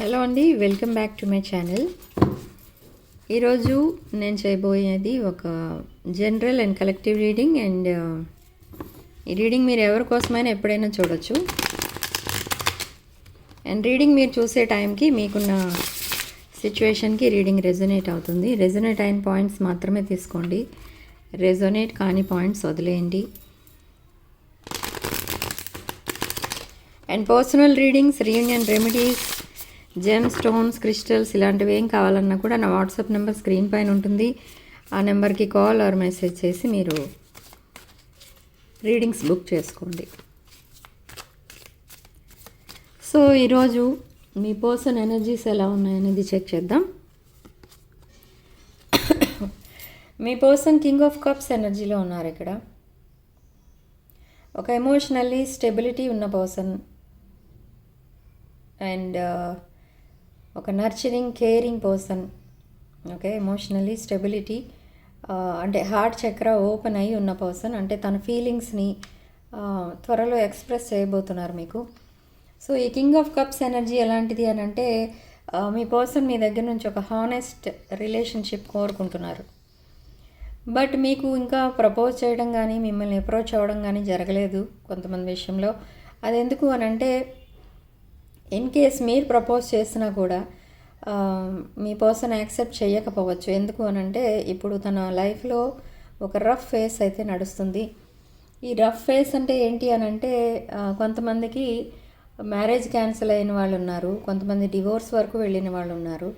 Hello అండి welcome back to my channel. ఈరోజు నేను చేయబోయేది ఒక general and collective reading and ఈ రీడింగ్ మీరు ఎవరి కోసమైనా ఎప్పుడైనా చూడొచ్చు. అండ్ రీడింగ్ మీరు చూసే టైంకి మీకున్న సిచ్యువేషన్కి రీడింగ్ రెజొనేట్ అవుతుంది. రెజొనేట్ అయిన పాయింట్స్ మాత్రమే తీసుకోండి. రెజొనేట్ కాని పాయింట్స్ వదిలేయండి. And personal readings reunion remedies gem stones crystals ఇలాంటివి ఏం కావాలన్నా కూడా నా వాట్సాప్ నెంబర్ స్క్రీన్ పైన ఉంటుంది. ఆ నెంబర్కి కాల్ ఆర్ మెసేజ్ చేసి మీరు రీడింగ్స్ బుక్ చేసుకోండి. సో ఈరోజు మీ పర్సన్ ఎనర్జీస్ ఎలా ఉన్నాయనేది చెక్ చేద్దాం. మీ పర్సన్ కింగ్ ఆఫ్ కప్స్ ఎనర్జీలో ఉన్నారు ఇక్కడ. ఒక ఎమోషనల్లీ స్టెబిలిటీ ఉన్న పర్సన్ అండ్ ఒక nurturing caring person okay emotionally stability అంటే హార్ట్ చక్ర ఓపెన్ అయి ఉన్న పర్సన్ అంటే తన ఫీలింగ్స్ని uh, త్వరలో ఎక్స్ప్రెస్ చేయబోతున్నారు మీకు. సో ఈ కింగ్ ఆఫ్ కప్స్ ఎనర్జీ ఎలాంటిది అని అంటే uh, మీ పర్సన్ మీ దగ్గర నుంచి ఒక హానెస్ట్ రిలేషన్షిప్ కోరుకుంటున్నారు. బట్ మీకు ఇంకా ప్రపోజ్ చేయడం కానీ మిమ్మల్ని అప్రోచ్ అవ్వడం కానీ జరగలేదు కొంతమంది విషయంలో. అది ఎందుకు అని అంటే ఇన్ కేస్ మీరు ప్రపోజ్ చేసినా కూడా మీ పర్సన్ యాక్సెప్ట్ చేయకపోవచ్చు. ఎందుకు అనంటే ఇప్పుడు తన లైఫ్లో ఒక రఫ్ ఫేస్ అయితే నడుస్తుంది. ఈ రఫ్ ఫేస్ అంటే ఏంటి అని అంటే కొంతమందికి మ్యారేజ్ క్యాన్సిల్ అయిన వాళ్ళు ఉన్నారు. కొంతమంది డివోర్స్ వరకు వెళ్ళిన వాళ్ళు ఉన్నారు.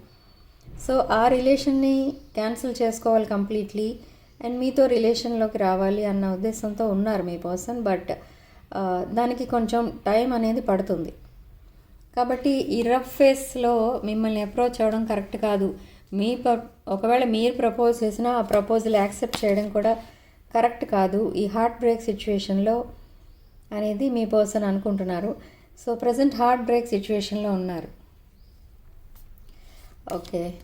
సో ఆ రిలేషన్ని క్యాన్సిల్ చేసుకోవాలి కంప్లీట్లీ అండ్ మీతో రిలేషన్లోకి రావాలి అన్న ఉద్దేశంతో ఉన్నారు మీ పర్సన్ బట్ దానికి కొంచెం టైం అనేది పడుతుంది. కాబట్టి ఈ రఫ్ ఫేస్లో మిమ్మల్ని అప్రోచ్ అవ్వడం కరెక్ట్ కాదు. మీ ప్ర- ఒకవేళ మీరు ప్రపోజ్ చేసినా ఆ ప్రపోజల్ యాక్సెప్ట్ చేయడం కూడా కరెక్ట్ కాదు. ఈ హార్ట్ బ్రేక్ సిచ్యువేషన్లో అనేది మీ పర్సన్ అనుకుంటున్నారు. సో ప్రజెంట్ హార్ట్ బ్రేక్ సిచ్యువేషన్లో ఉన్నారు. ఓకే.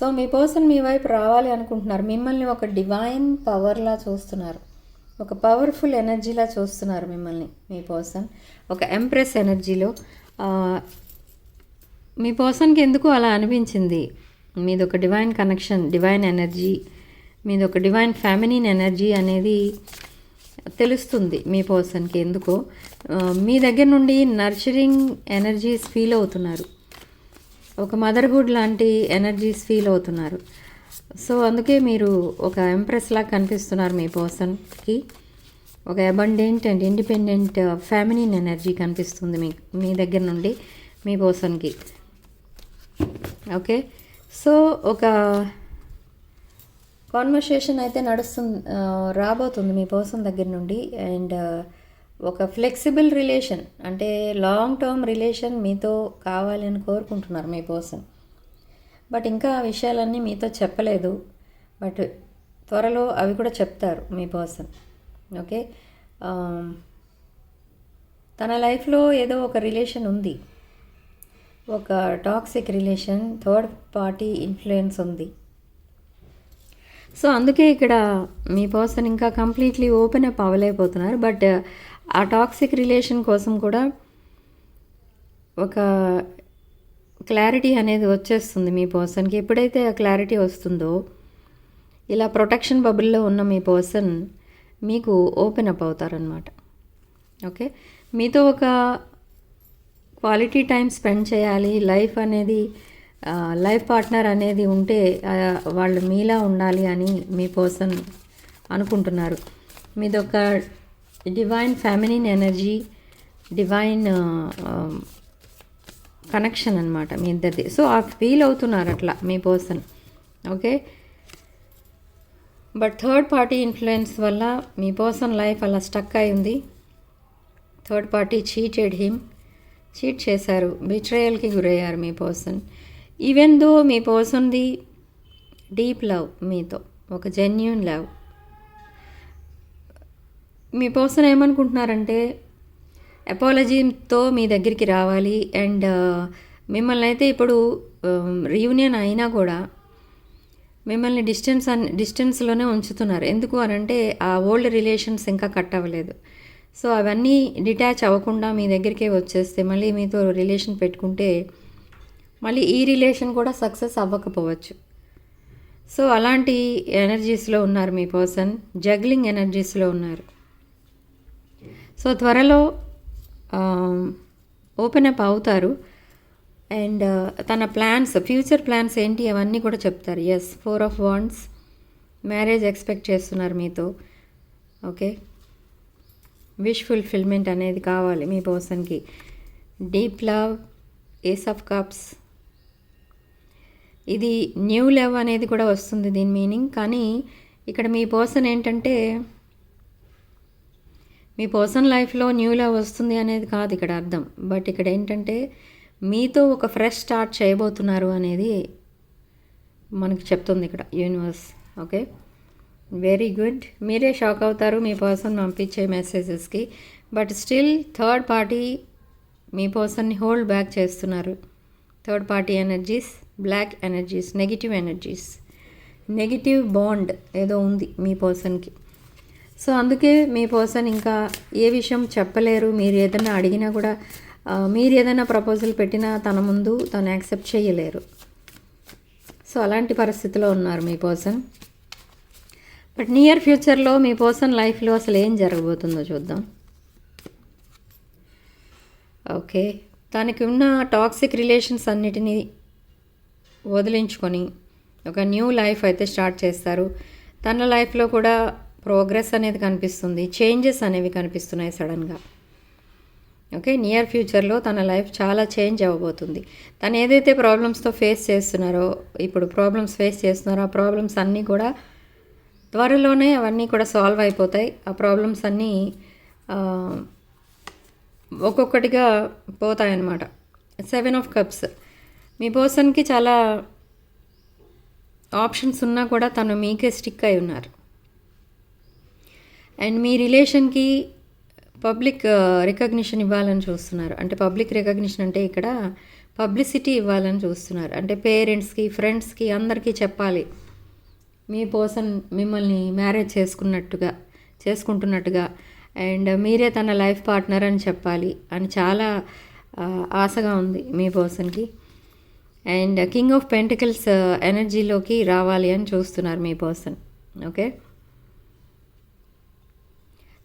సో మీ పర్సన్ మీ వైపు రావాలి అనుకుంటున్నారు. మిమ్మల్ని ఒక డివైన్ పవర్లా చూస్తున్నారు. ఒక పవర్ఫుల్ ఎనర్జీలా చూస్తున్నారు మిమ్మల్ని మీ పర్సన్ ఒక ఎంప్రెస్ ఎనర్జీలో మీ పర్సన్కి ఎందుకు అలా అనిపించింది? మీది ఒక డివైన్ కనెక్షన్ డివైన్ ఎనర్జీ మీది ఒక డివైన్ ఫ్యామిలీన్ ఎనర్జీ అనేది తెలుస్తుంది మీ పర్సన్కి ఎందుకో? మీ దగ్గర నుండి నర్చరింగ్ ఎనర్జీస్ ఫీల్ అవుతున్నారు. ఒక మదర్హుడ్ లాంటి ఎనర్జీస్ ఫీల్ అవుతున్నారు. సో అందుకే మీరు ఒక ఎంప్రెస్ లాగా కనిపిస్తున్నారు మీ పర్సన్కి ఒక abundant and independent feminine energy కనిపిస్తుంది మీ మీ దగ్గర నుండి మీ పర్సన్కి ఓకే సో ఒక కాన్వర్సేషన్ అయితే నడుస్తుంది uh, రాబోతుంది మీ పర్సన్ దగ్గర నుండి అండ్ uh, ఒక ఫ్లెక్సిబుల్ రిలేషన్ అంటే లాంగ్ టర్మ్ రిలేషన్ మీతో కావాలని కోరుకుంటున్నారు మీ పర్సన్ బట్ ఇంకా ఆ విషయాలన్నీ మీతో చెప్పలేదు. బట్ త్వరలో అవి కూడా చెప్తారు మీ పర్సన్. ఓకే? తన లైఫ్లో ఏదో ఒక రిలేషన్ ఉంది. ఒక toxic relation third party influence ఉంది. సో అందుకే ఇక్కడ మీ పర్సన్ ఇంకా కంప్లీట్లీ ఓపెన్ అప్ అవ్వలేకపోతున్నారు. బట్ ఆ టాక్సిక్ రిలేషన్ కోసం కూడా ఒక క్లారిటీ అనేది వచ్చేస్తుంది మీ పర్సన్కి ఎప్పుడైతే ఆ క్లారిటీ వస్తుందో ఇలా ప్రొటెక్షన్ బబుల్లో ఉన్న మీ పర్సన్ మీకు ఓపెన్ అప్ అవుతారనమాట ఓకే మీతో ఒక క్వాలిటీ టైం స్పెండ్ చేయాలి. లైఫ్ అనేది లైఫ్ పార్ట్నర్ అనేది ఉంటే వాళ్ళు మీలా ఉండాలి అని మీ పర్సన్ అనుకుంటున్నారు. మీదొక ఒక divine feminine energy divine connection అనమాట మీ ఇద్దరిది. సో ఆ ఫీల్ అవుతున్నారు అట్లా మీ person okay but third party influence వల్ల మీ పర్సన్ లైఫ్ అలా స్టక్ అయింది third party cheated him cheat చేశారు. బిట్రయల్కి గురయ్యారు మీ పర్సన్ ఈవెన్ దో మీ పర్సన్ది డీప్ లవ్ మీతో. ఒక జెన్యున్ లవ్ మీ పర్సన్ ఏమనుకుంటున్నారంటే అపాలజీతో మీ దగ్గరికి రావాలి. అండ్ మిమ్మల్ని అయితే ఇప్పుడు రీయూనియన్ అయినా కూడా మిమ్మల్ని డిస్టెన్స్ అన్ డిస్టెన్స్లోనే ఉంచుతున్నారు. ఎందుకు అని అంటే ఆ ఓల్డ్ రిలేషన్స్ ఇంకా కట్ అవ్వలేదు. సో అవన్నీ డిటాచ్ అవ్వకుండా మీ దగ్గరికే వచ్చేస్తే మళ్ళీ మీతో రిలేషన్ పెట్టుకుంటే మళ్ళీ ఈ రిలేషన్ కూడా సక్సెస్ అవ్వకపోవచ్చు. సో అలాంటి ఎనర్జీస్లో ఉన్నారు మీ పర్సన్ జగ్లింగ్ ఎనర్జీస్లో ఉన్నారు. సో త్వరలో Um, ఓపెన్ అప్ అవుతారు. అండ్ uh, తన ప్లాన్స్ ఫ్యూచర్ ప్లాన్స్ ఏంటి అవన్నీ కూడా చెప్తారు. Yes four of wands marriage expect చేస్తున్నారు మీతో. ఓకే విష్ ఫుల్ఫిల్మెంట్ అనేది కావాలి మీ పర్సన్కి deep love ace of cups ఇది న్యూ లవ్ అనేది కూడా వస్తుంది దీని మీనింగ్ కానీ ఇక్కడ మీ పర్సన్ ఏంటంటే మీ పర్సన్ లైఫ్లో న్యూ లవ్ వస్తుంది అనేది కాదు ఇక్కడ అర్థం. బట్ ఇక్కడ ఏంటంటే మీతో ఒక ఫ్రెష్ స్టార్ట్ చేయబోతున్నారు అనేది మనకి చెప్తుంది ఇక్కడ యూనివర్స్. ఓకే? Very good. మీరే షాక్ అవుతారు మీ పర్సన్ పంపించే మెసేజెస్కి. బట్ స్టిల్ థర్డ్ పార్టీ మీ పర్సన్ని హోల్డ్ బ్యాక్ చేస్తున్నారు. Third party energies black energies negative energies. Negative bond ఏదో ఉంది మీ పర్సన్కి. సో అందుకే మీ పర్సన్ ఇంకా ఏ విషయం చెప్పలేరు. మీరు ఏదైనా అడిగినా కూడా మీరు ఏదైనా ప్రపోజల్ పెట్టినా తన ముందు తను యాక్సెప్ట్ చేయలేరు. సో అలాంటి పరిస్థితిలో ఉన్నారు మీ పర్సన్. బట్ నియర్ ఫ్యూచర్లో మీ పర్సన్ లైఫ్లో అసలు ఏం జరగబోతుందో చూద్దాం. ఓకే. తనకి ఉన్న టాక్సిక్ రిలేషన్స్ అన్నిటినీ వదిలించుకొని ఒక న్యూ లైఫ్ అయితే స్టార్ట్ చేస్తారు. తన లైఫ్లో కూడా ప్రోగ్రెస్ అనేది కనిపిస్తుంది. చేంజెస్ అనేవి కనిపిస్తున్నాయి సడన్గా. ఓకే? నియర్ ఫ్యూచర్లో తన లైఫ్ చాలా చేంజ్ అవ్వబోతుంది. తను ఏదైతే ప్రాబ్లమ్స్తో ఫేస్ చేస్తున్నారో ఇప్పుడు ప్రాబ్లమ్స్ ఫేస్ చేస్తున్నారో ఆ ప్రాబ్లమ్స్ అన్నీ కూడా త్వరలోనే అవన్నీ కూడా సాల్వ్ అయిపోతాయి. ఆ ప్రాబ్లమ్స్ అన్నీ ఒక్కొక్కటిగా పోతాయన్నమాట. Seven of cups. మీ పర్సన్కి చాలా ఆప్షన్స్ ఉన్నా కూడా తను మీకే స్టిక్ అయి ఉన్నారు. అండ్ మీ రిలేషన్కి పబ్లిక్ రికగ్నిషన్ ఇవ్వాలని చూస్తున్నారు. అంటే పబ్లిక్ రికగ్నిషన్ అంటే ఇక్కడ పబ్లిసిటీ ఇవ్వాలని చూస్తున్నారు. అంటే పేరెంట్స్కి ఫ్రెండ్స్కి అందరికీ చెప్పాలి. మీ పర్సన్ మిమ్మల్ని మ్యారేజ్ చేసుకున్నట్టుగా చేసుకుంటున్నట్టుగా. అండ్ మీరే తన లైఫ్ పార్ట్నర్ అని చెప్పాలి అని చాలా uh, ఆశగా ఉంది మీ person and king of pentacles ఎనర్జీలోకి రావాలి అని చూస్తున్నారు మీ పర్సన్ ఓకే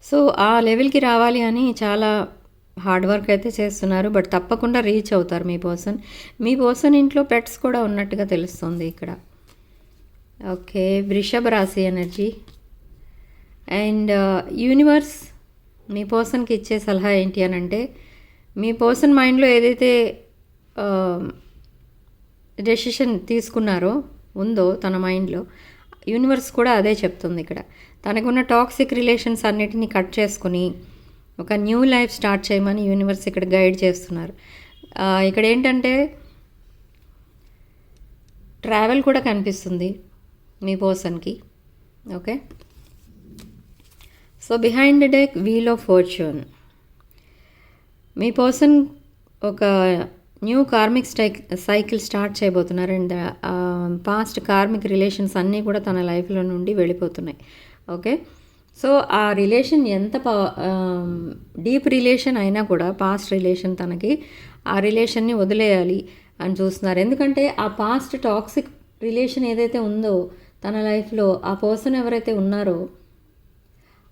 సో ఆ లెవెల్కి రావాలి అని చాలా హార్డ్ వర్క్ అయితే చేస్తున్నారు. బట్ తప్పకుండా రీచ్ అవుతారు మీ పర్సన్. మీ పర్సన్ ఇంట్లో పెట్స్ కూడా ఉన్నట్టుగా తెలుస్తుంది ఇక్కడ. ఓకే వృషభ రాశి ఎనర్జీ. అండ్ యూనివర్స్ మీ పర్సన్కి ఇచ్చే సలహా ఏంటి అని అంటే మీ పర్సన్ మైండ్లో ఏదైతే డెసిషన్ తీసుకున్నారో ఉందో తన మైండ్లో యూనివర్స్ కూడా అదే చెప్తుంది ఇక్కడ. తనకున్న టాక్సిక్ రిలేషన్స్ అన్నిటినీ కట్ చేసుకుని ఒక న్యూ లైఫ్ స్టార్ట్ చేయమని యూనివర్స్ ఇక్కడ గైడ్ చేస్తున్నారు. ఇక్కడ ఏంటంటే ట్రావెల్ కూడా కనిపిస్తుంది మీ పర్సన్కి okay? So behind deck wheel of fortune. Me person ఒక న్యూ కార్మిక్ స్టైక్ సైకిల్ స్టార్ట్ చేయబోతున్నారు. అండ్ పాస్ట్ కార్మిక్ రిలేషన్స్ అన్నీ కూడా తన లైఫ్లో నుండి వెళ్ళిపోతున్నాయి. ఓకే? సో ఆ రిలేషన్ ఎంత డీప్ రిలేషన్ అయినా కూడా పాస్ట్ రిలేషన్ తనకి ఆ రిలేషన్ని వదిలేయాలి అని చూస్తున్నారు. ఎందుకంటే ఆ పాస్ట్ టాక్సిక్ రిలేషన్ ఏదైతే ఉందో తన లైఫ్లో ఆ పర్సన్ ఎవరైతే ఉన్నారో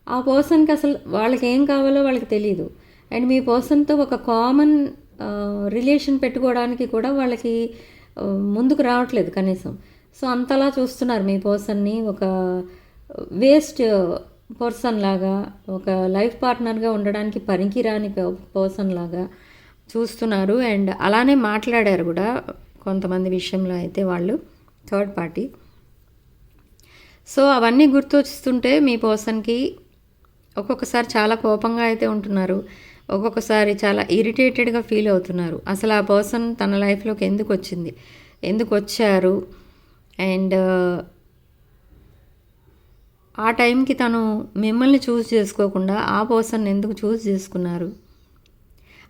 ఆ పర్సన్కి అసలు వాళ్ళకి ఏం కావాలో వాళ్ళకి తెలియదు అండ్ మీ పర్సన్తో ఒక కామన్ రిలేషన్ పెట్టుకోవడానికి కూడా వాళ్ళకి ముందుకు రావట్లేదు కనీసం. సో అంతలా చూస్తున్నారు మీ పర్సన్ని. ఒక వేస్ట్ పర్సన్ లాగా ఒక లైఫ్ పార్ట్నర్గా ఉండడానికి పనికిరాని పర్సన్ లాగా చూస్తున్నారు. అండ్ అలానే మాట్లాడారు కూడా కొంతమంది విషయంలో అయితే వాళ్ళు థర్డ్ పార్టీ సో అవన్నీ గుర్తొస్తుంటే మీ పర్సన్కి ఒక్కొక్కసారి చాలా కోపంగా అయితే ఉంటున్నారు. ఒక్కొక్కసారి చాలా ఇరిటేటెడ్గా ఫీల్ అవుతున్నారు. అసలు ఆ పర్సన్ తన లైఫ్లోకి ఎందుకు వచ్చింది? ఎందుకు వచ్చారు? అండ్ ఆ టైంకి తను మిమ్మల్ని చూస్ చేసుకోకుండా ఆ పర్సన్ ఎందుకు చూస్ చేసుకున్నారు?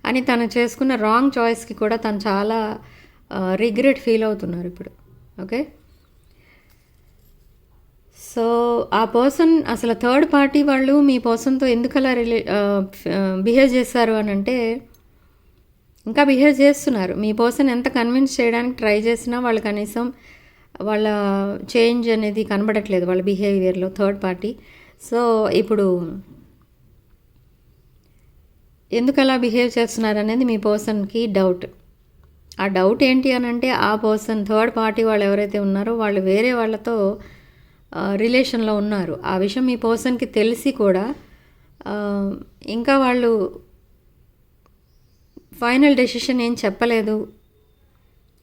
అని తను చేసుకున్న రాంగ్ చాయిస్కి కూడా తను చాలా రిగ్రెట్ ఫీల్ అవుతున్నారు ఇప్పుడు. ఓకే? సో ఆ పర్సన్ అసలు థర్డ్ పార్టీ వాళ్ళు మీ పర్సన్తో ఎందుకు అలా రిలే బిహేవ్ చేస్తారు అని అంటే ఇంకా బిహేవ్ చేస్తున్నారు. మీ పర్సన్ ఎంత కన్విన్స్ చేయడానికి ట్రై చేసినా వాళ్ళు కనీసం వాళ్ళ చేంజ్ అనేది కనబడట్లేదు వాళ్ళ బిహేవియర్లో థర్డ్ పార్టీ. సో ఇప్పుడు ఎందుకు అలా బిహేవ్ చేస్తున్నారు అనేది మీ పర్సన్కి డౌట్. ఆ డౌట్ ఏంటి అని అంటే ఆ పర్సన్ థర్డ్ పార్టీ వాళ్ళు ఎవరైతే ఉన్నారో వాళ్ళు వేరే వాళ్ళతో రిలేషన్లో ఉన్నారు. ఆ విషయం మీ పర్సన్కి తెలిసి కూడా ఇంకా వాళ్ళు ఫైనల్ డెసిషన్ ఏం చెప్పలేదు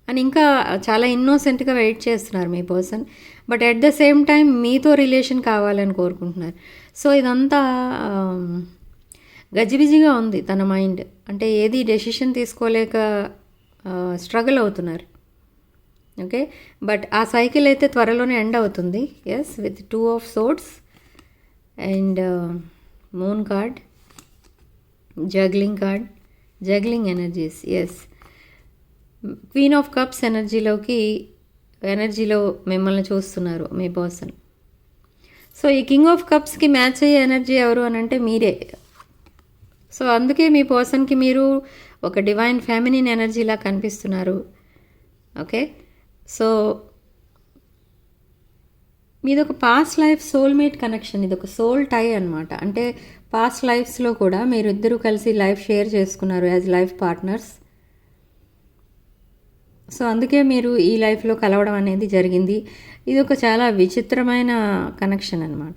అని ఇంకా చాలా ఇన్నోసెంట్గా వెయిట్ చేస్తున్నారు మీ person but at the same time మీతో రిలేషన్ కావాలని కోరుకుంటున్నారు. సో ఇదంతా గజిబిజిగా ఉంది తన మైండ్ అంటే ఏది డెసిషన్ తీసుకోలేక స్ట్రగుల్ అవుతున్నారు. ఓకే బట్ ఆ సైకిల్ అయితే త్వరలోనే ఎండ్ అవుతుంది. As with two of swords and moon card juggling card juggling energies as queen of cups ఎనర్జీలోకి ఎనర్జీలో మిమ్మల్ని చూస్తున్నారు మీ పర్సన్ సో ఈ కింగ్ ఆఫ్ కప్స్కి మ్యాచ్ అయ్యే ఎనర్జీ ఎవరు అని అంటే మీరే. సో అందుకే మీ పర్సన్కి మీరు ఒక డివైన్ ఫ్యామిలీన్ ఎనర్జీలా కనిపిస్తున్నారు. ఓకే సో మీది ఒక పాస్ట్ లైఫ్ సోల్మేట్ కనెక్షన్ ఇది ఒక సోల్ టై అనమాట అంటే పాస్ట్ లైఫ్స్లో కూడా మీరు ఇద్దరు కలిసి లైఫ్ షేర్ చేసుకున్నారు యాజ్ లైఫ్ పార్ట్నర్స్ సో అందుకే మీరు ఈ లైఫ్లో కలవడం అనేది జరిగింది. ఇది ఒక చాలా విచిత్రమైన కనెక్షన్ అనమాట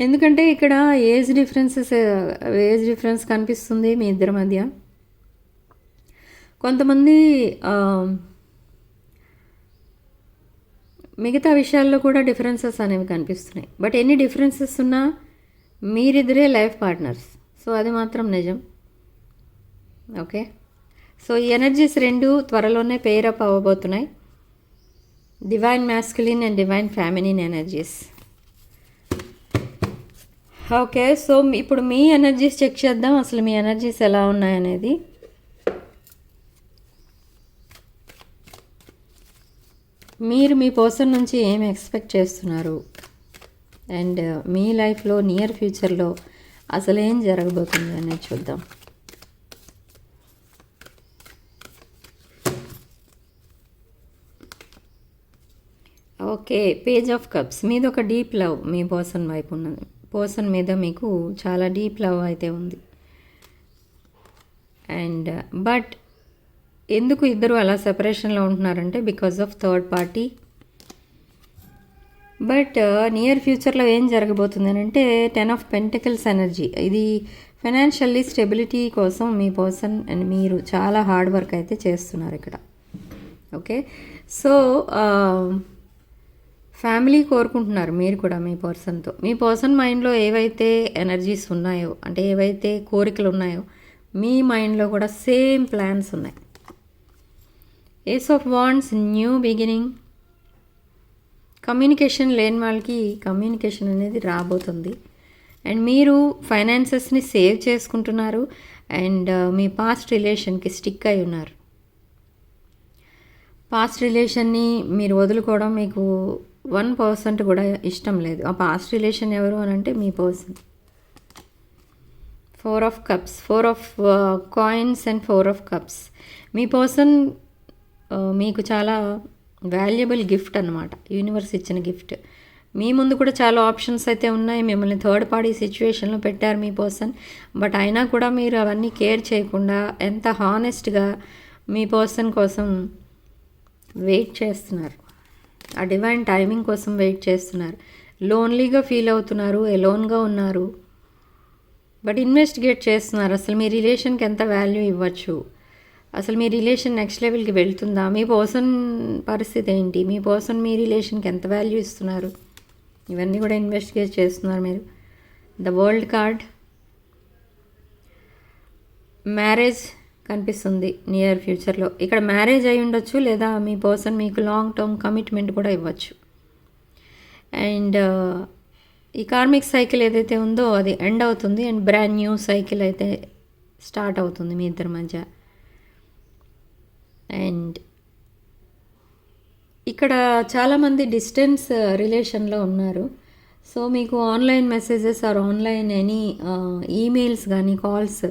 ఎందుకంటే ఇక్కడ ఏజ్ డిఫరెన్సెస్ ఏజ్ డిఫరెన్స్ కనిపిస్తుంది మీ ఇద్దరి మధ్య. కొంతమంది మిగతా విషయాల్లో కూడా డిఫరెన్సెస్ అనేవి కనిపిస్తున్నాయి. బట్ ఎన్ని డిఫరెన్సెస్ ఉన్నా మీరిద్దరే లైఫ్ పార్ట్నర్స్ సో అది మాత్రం నిజం. ఓకే సో ఈ ఎనర్జీస్ రెండు త్వరలోనే pair up అవ్వబోతున్నాయి divine masculine and divine feminine energies okay so ఇప్పుడు మీ ఎనర్జీస్ చెక్ చేద్దాం. అసలు మీ ఎనర్జీస్ ఎలా ఉన్నాయనేది. మీరు మీ పర్సన్ నుంచి ఏం ఎక్స్పెక్ట్ చేస్తున్నారు? అండ్ uh, మీ లైఫ్లో నియర్ ఫ్యూచర్లో అసలేం జరగబోతుంది అనేది చూద్దాం. ఓకే పేజ్ ఆఫ్ కప్స్ మీద ఒక డీప్ లవ్ మీ పర్సన్ వైపు ఉన్నది. పర్సన్ మీద మీకు చాలా డీప్ లవ్ అయితే ఉంది. అండ్ బట్ uh, ఎందుకు ఇద్దరు అలా సెపరేషన్లో ఉంటున్నారంటే because of third party but near ఫ్యూచర్లో ఏం జరగబోతుంది అని అంటే టెన్ ఆఫ్ పెంటికల్స్ ఎనర్జీ ఇది ఫైనాన్షియల్లీ స్టెబిలిటీ కోసం మీ పర్సన్ అండ్ మీరు చాలా హార్డ్ వర్క్ అయితే చేస్తున్నారు ఇక్కడ. ఓకే సో ఫ్యామిలీ కోరుకుంటున్నారు మీరు కూడా మీ పర్సన్తో మీ పర్సన్ మైండ్లో ఏవైతే ఎనర్జీస్ ఉన్నాయో అంటే ఏవైతే కోరికలు ఉన్నాయో మీ మైండ్లో కూడా సేమ్ ప్లాన్స్ ఉన్నాయి. Ace of wands new beginning communication లేని వాళ్ళకి కమ్యూనికేషన్ అనేది రాబోతుంది. అండ్ మీరు ఫైనాన్సెస్ని సేవ్ చేసుకుంటున్నారు. అండ్ uh, మీ పాస్ట్ రిలేషన్కి స్టిక్ అయి ఉన్నారు. పాస్ట్ రిలేషన్ని మీరు వదులుకోవడం మీకు వన్ పర్సెంట్ కూడా ఇష్టం లేదు. ఆ పాస్ట్ రిలేషన్ ఎవరు అని అంటే మీ person four of cups four of coins and four of cups me person మీకు చాలా వాల్యుబుల్ గిఫ్ట్ అనమాట యూనివర్స్ ఇచ్చిన గిఫ్ట్ మీ ముందు కూడా చాలా ఆప్షన్స్ అయితే ఉన్నాయి. మిమ్మల్ని థర్డ్ పార్టీ సిచ్యువేషన్లో పెట్టారు మీ పర్సన్ బట్ అయినా కూడా మీరు అవన్నీ కేర్ చేయకుండా ఎంత హానెస్ట్గా మీ పర్సన్ కోసం వెయిట్ చేస్తున్నారు. ఆ డివైన్ టైమింగ్ కోసం వెయిట్ చేస్తున్నారు. లోన్లీగా ఫీల్ అవుతున్నారు ఎలోన్గా ఉన్నారు. బట్ ఇన్వెస్టిగేట్ చేస్తున్నారు. అసలు మీ రిలేషన్కి ఎంత వాల్యూ ఇవ్వచ్చు? అసలు మీ రిలేషన్ నెక్స్ట్ లెవెల్కి వెళ్తుందా? మీ పర్సన్ పరిస్థితి ఏంటి? మీ పర్సన్ మీ రిలేషన్కి ఎంత వాల్యూ ఇస్తున్నారు? ఇవన్నీ కూడా ఇన్వెస్టిగేట్ చేస్తున్నారు మీరు. The world card. మ్యారేజ్ కనిపిస్తుంది నియర్ ఫ్యూచర్లో. ఇక్కడ మ్యారేజ్ అయి ఉండొచ్చు లేదా మీ పర్సన్ మీకు లాంగ్ టర్మ్ కమిట్మెంట్ కూడా ఇవ్వచ్చు. అండ్ ఈ కార్మిక్ సైకిల్ ఏదైతే ఉందో అది ఎండ్ అవుతుంది అండ్ బ్రాండ్ న్యూ సైకిల్ అయితే స్టార్ట్ అవుతుంది మీ ఇద్దరి మధ్య. అండ్ ఇక్కడ చాలామంది డిస్టెన్స్ uh, రిలేషన్లో ఉన్నారు. సో మీకు online messages or online any uh, emails కానీ కాల్స్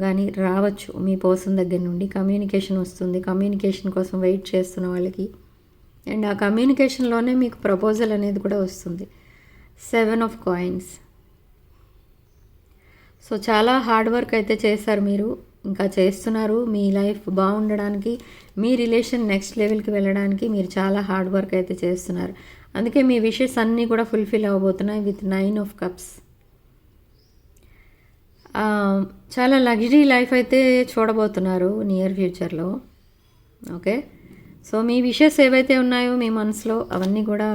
కానీ రావచ్చు మీ పర్సన్ దగ్గర నుండి. కమ్యూనికేషన్ వస్తుంది. కమ్యూనికేషన్ కోసం వెయిట్ చేస్తున్న వాళ్ళకి. అండ్ ఆ కమ్యూనికేషన్లోనే మీకు ప్రపోజల్ అనేది కూడా వస్తుంది. Seven of coins. సో చాలా హార్డ్ వర్క్ అయితే చేశారు మీరు. ఇంకా చేస్తున్నారు మీ లైఫ్ బాగుండడానికి మీ రిలేషన్ నెక్స్ట్ లెవెల్కి వెళ్ళడానికి మీరు చాలా హార్డ్ వర్క్ అయితే చేస్తున్నారు. అందుకే మీ విషెస్ అన్నీ కూడా ఫుల్ఫిల్ అవ్వబోతున్నాయి విత్ నైన్ ఆఫ్ కప్స్. చాలా లగ్జరీ లైఫ్ అయితే చూడబోతున్నారు నియర్ ఫ్యూచర్లో. ఓకే? సో మీ విషెస్ ఏవైతే ఉన్నాయో మీ మనసులో అవన్నీ కూడా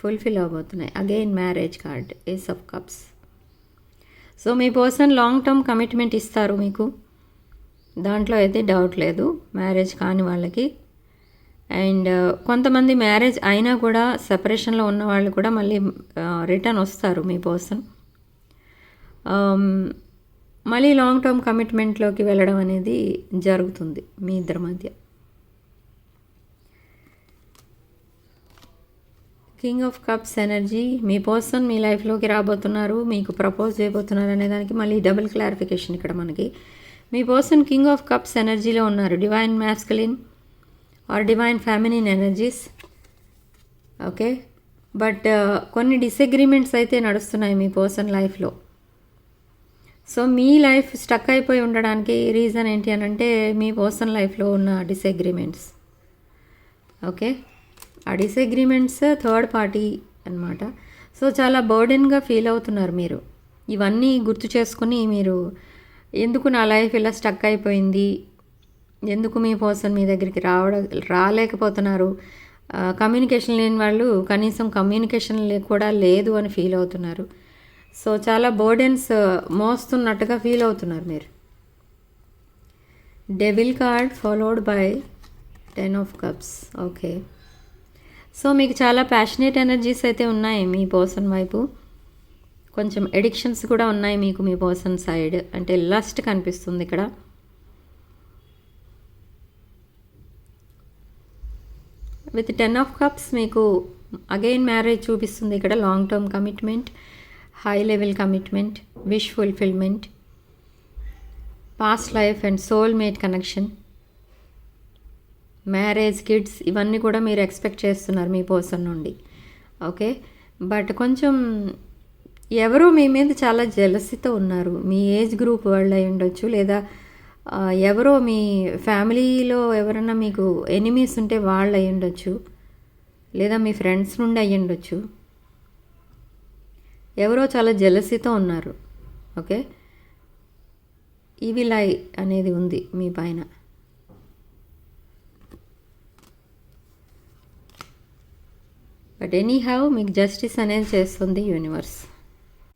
fulfil అవ్వబోతున్నాయి. Again marriage card ace of cups. So me person long term commitment ఇస్తారు మీకు. దాంట్లో అయితే డౌట్ లేదు. మ్యారేజ్ కాని వాళ్ళకి. అండ్ uh, కొంతమంది మ్యారేజ్ అయినా కూడా సెపరేషన్లో ఉన్న వాళ్ళు కూడా మళ్ళీ uh, రిటర్న్ వస్తారు మీ పర్సన్ um, మళ్ళీ లాంగ్ టర్మ్ కమిట్మెంట్లోకి వెళ్ళడం అనేది జరుగుతుంది మీ ఇద్దరి మధ్య. కింగ్ ఆఫ్ కప్స్ ఎనర్జీ మీ పర్సన్ మీ లైఫ్లోకి రాబోతున్నారు మీకు ప్రపోజ్ చేయబోతున్నారు అనే దానికి మళ్ళీ డబుల్ క్లారిఫికేషన్ ఇక్కడ మనకి. మీ పర్సన్ కింగ్ ఆఫ్ కప్స్ ఎనర్జీలో ఉన్నారు. Divine masculine or divine feminine energies. Okay? But కొన్ని డిసగ్రిమెంట్స్ అయితే నడుస్తున్నాయి మీ పర్సన్ లైఫ్లో. సో మీ లైఫ్ స్టక్ అయిపోయి ఉండడానికి రీజన్ ఏంటి అని అంటే మీ పర్సన్ లైఫ్లో ఉన్న డిసగ్రిమెంట్స్. ఓకే? ఆ డిసగ్రిమెంట్స్ థర్డ్ పార్టీ అనమాట సో చాలా బర్డెన్గా ఫీల్ అవుతున్నారు మీరు. ఇవన్నీ గుర్తు చేసుకుని మీరు ఎందుకు నా లైఫ్ ఇలా స్టక్ అయిపోయింది? ఎందుకు మీ పర్సన్ మీ దగ్గరికి రావడం రాలేకపోతున్నారు? కమ్యూనికేషన్ లేని వాళ్ళు కనీసం కమ్యూనికేషన్ కూడా లేదు అని ఫీల్ అవుతున్నారు. సో చాలా బర్డెన్స్ మోస్తున్నట్టుగా ఫీల్ అవుతున్నారు మీరు. Devil card followed by ten of cups. Okay. So మీకు చాలా ప్యాషనేట్ ఎనర్జీస్ అయితే ఉన్నాయి మీ పర్సన్ వైపు. కొంచెం ఎడిక్షన్స్ కూడా ఉన్నాయి మీకు మీ పర్సన్ సైడ్ అంటే లస్ట్ కనిపిస్తుంది ఇక్కడ. విత్ టెన్ ఆఫ్ కప్స్ మీకు అగైన్ మ్యారేజ్ చూపిస్తుంది ఇక్కడ. Long term commitment high level commitment wish fulfilment past life and soul mate connection marriage kids ఇవన్నీ కూడా మీరు ఎక్స్పెక్ట్ చేస్తున్నారు మీ పర్సన్ నుండి. ఓకే బట్ కొంచెం ఎవరో మీ మీద చాలా జలసితో ఉన్నారు. మీ ఏజ్ గ్రూప్ వాళ్ళు అయి ఉండొచ్చు లేదా ఎవరో మీ ఫ్యామిలీలో ఎవరైనా మీకు ఎనిమీస్ ఉంటే వాళ్ళు అయి ఉండొచ్చు లేదా మీ ఫ్రెండ్స్ నుండి అయి ఉండొచ్చు. ఎవరో చాలా జలసితో ఉన్నారు. ఓకే? ఇవి లై అనేది ఉంది మీ పైన. బట్ ఎనీ హ్యావ్ మీకు జస్టిస్ అనేది చేస్తుంది యూనివర్స్